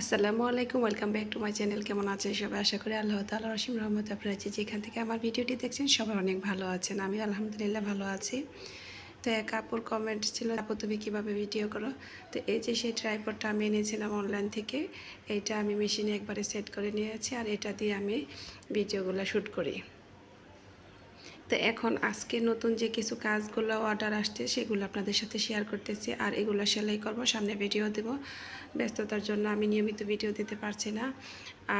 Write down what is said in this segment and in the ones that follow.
আসসালামু আলাইকুম, welcome back to my channel. কেমন আছেন সবাই? আশা করি আল্লাহ তালা রসিম রহমত আপনারা যে যেখান থেকে আমার ভিডিওটি দেখছেন, সবাই অনেক ভালো আছেন। আমি আলহামদুলিল্লাহ ভালো আছি। তো এক আপুর কমেন্ট ছিল, আপু, তুমি কীভাবে ভিডিও করো? তো এই যে সেই ট্রাইপডটা আমি এনেছিলাম অনলাইন থেকে, এইটা আমি মেশিনে একবারে সেট করে নিয়েছি আর এটা দিয়ে আমি ভিডিওগুলো শ্যুট করি। তো এখন আজকে নতুন যে কিছু কাজগুলো অর্ডার আসছে, সেগুলো আপনাদের সাথে শেয়ার করতেছি। আর এগুলো সেলাই করব, সামনে ভিডিও দেব। ব্যস্ততার জন্য আমি নিয়মিত ভিডিও দিতে পারছি না।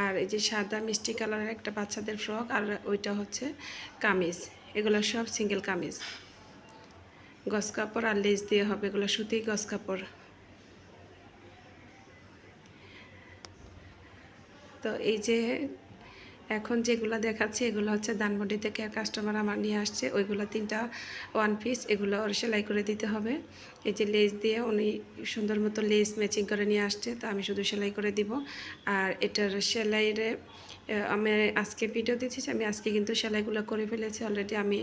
আর এই যে সাদা মিষ্টি কালারের একটা বাচ্চাদের ফ্রক আর ওইটা হচ্ছে কামিজ। এগুলো সব সিঙ্গেল কামিজ। গস কাপড় আর লেস দিয়ে হবে, এগুলো সুতি গস কাপড়। তো এই যে এখন যেগুলো দেখাচ্ছে, এগুলো হচ্ছে ধানমন্ডি থেকে কাস্টমার আমার নিয়ে আসছে। ওইগুলো তিনটা ওয়ান পিস এগুলো ওর সেলাই করে দিতে হবে। এই যে লেস দিয়ে উনি সুন্দর মতো লেস ম্যাচিং করে নিয়ে আসছে, তো আমি শুধু সেলাই করে দিব। আর এটার সেলাইরে আমি আজকে ভিডিও দিচ্ছি আমি আজকে কিন্তু সেলাইগুলো করে ফেলেছি অলরেডি আমি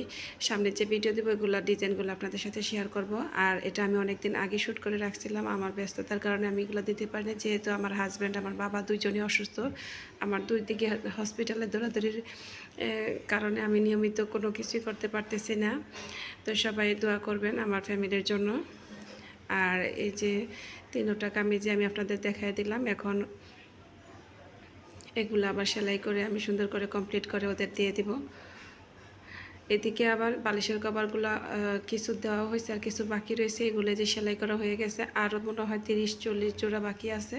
সামনে যে ভিডিও দেবো, এগুলো ডিজাইনগুলো আপনাদের সাথে শেয়ার করব। আর এটা আমি অনেক দিন আগে শ্যুট করে রাখছিলাম, আমার ব্যস্ততার কারণে আমি এগুলো দিতে পারিনি। যেহেতু আমার হাজব্যান্ড আমার বাবা দুইজনই অসুস্থ, আমার দুই দিকে হসপিটালে দৌড়াদৌড়ির কারণে আমি নিয়মিত কোনো কিছুই করতে পারতেছি না। তো সবাই দোয়া করবেন আমার ফ্যামিলির জন্য। আর এই যে তিনোটা কামিজে আমি আপনাদের দেখাই দিলাম। এখন এগুলো আবার সেলাই করে আমি সুন্দর করে কমপ্লিট করে ওদের দিয়ে দিব। এদিকে আবার বালিশের কভারগুলো কিছু দেওয়া হয়েছে আর কিছু বাকি রয়েছে, এগুলো যে সেলাই করা হয়ে গেছে। আরও মনে হয় তিরিশ, চল্লিশ জোড়া বাকি আছে।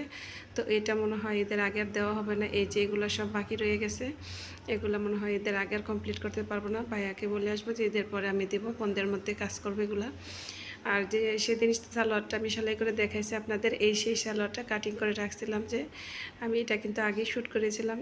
তো এটা মনে হয় এদের আগের দেওয়া হবে না। এই যে এগুলো সব বাকি রয়ে গেছে, এগুলো মনে হয় এদের আগের কমপ্লিট করতে পারব না। ভাইয়াকে বলে আসব যে এদের পরে আমি দেবো পন্দের মধ্যে কাজ করবে এগুলো। আর যে সেদিন সালোয়ারটা আমি সেলাই করে দেখাইছি আপনাদের, এই সেই সালোয়ারটা কাটিং করে রাখছিলাম যে, আমি এটা কিন্তু আগেই শ্যুট করেছিলাম।